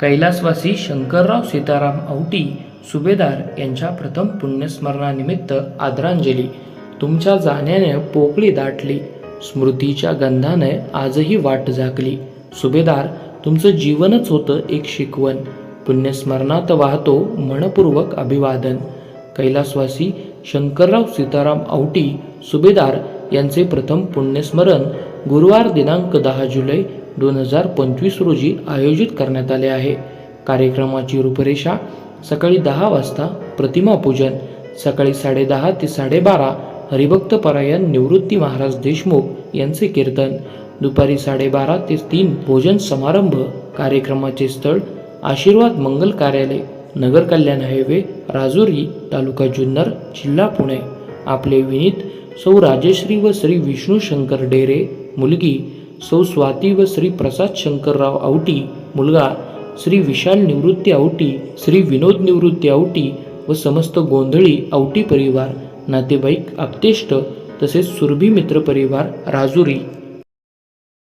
कैलासवासी शंकरराव सीताराम औटी सुभेदार यांच्या प्रथम पुण्यस्मरणानिमित्त आदरांजली. तुमच्या जाण्याने पोकळी दाटली. स्मृतीच्या गंधाने आजही वाट झाकली सुभेदार तुमचं जीवनच होतं एक शिकवण. पुण्यस्मरणात वाहतो मनपूर्वक अभिवादन. कैलासवासी शंकरराव सीताराम औटी सुभेदार यांचे प्रथम पुण्यस्मरण गुरुवार दिनांक दहा जुलै दोन हजार पंचवीस रोजी आयोजित करण्यात आले आहे. कार्यक्रमाची रूपरेषा सकाळी दहा वाजता प्रतिमा पूजन सकाळी साडेदहा ते साडेबारा हरिभक्त परायण निवृत्ती महाराज देशमुख यांचे कीर्तन दुपारी साडेबारा ते तीन भोजन समारंभ कार्यक्रमाचे स्थळ आशीर्वाद मंगल कार्यालय नगर कल्याण हायवे राजुरी तालुका जुन्नर जिल्हा पुणे. आपले विनीत सौ राजश्री व श्री विष्णू शंकर डेरे मुलगी सौ स्वाती व श्री प्रसाद शंकरराव आवटी मुलगा श्री विशाल निवृत्ती आवटी श्री विनोद निवृत्ती आवटी व समस्त गोंधळी आवटी परिवार नातेवाईक आप्तेष्ट तसेच सुरभी मित्र परिवार राजुरी.